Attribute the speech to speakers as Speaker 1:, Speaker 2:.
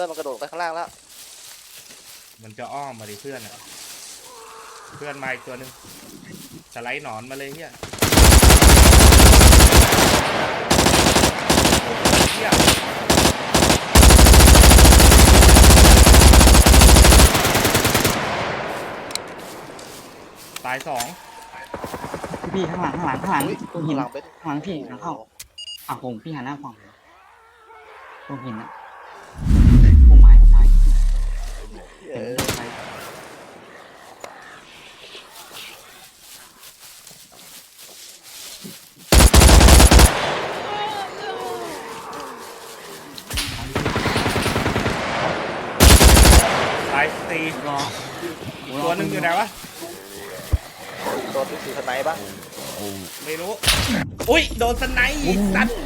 Speaker 1: พื่อนมันกระโดดไปข้างล่างแล้ว
Speaker 2: มันจะอ้อมมาดิเพื่อนอะเพื่อนมาอีกตัวหนึ่งสไลด์หนอนมาเลยเฮียเฮียตายสอง
Speaker 3: พี่ข้างหลังข้างหลังข้างหลัง
Speaker 1: อุ้ย
Speaker 3: ตรงหิน
Speaker 1: หลังเป็น
Speaker 3: ข้างหลังพี่หลังเข้าอะผมพี่หันหน้าฝั่งตรงหินอะพุ่มไม้พุ่มไม้
Speaker 1: เอ
Speaker 3: เห็น
Speaker 1: อ
Speaker 3: พุ่มไม้
Speaker 2: ตายสี่
Speaker 3: รอ
Speaker 2: ตัวหนึ่งอยู่ไหนวะ
Speaker 1: โดนที่สีทนายบ้าง
Speaker 2: ไม่รู้ อุ้ยโดนสไนด์อีกสัตว์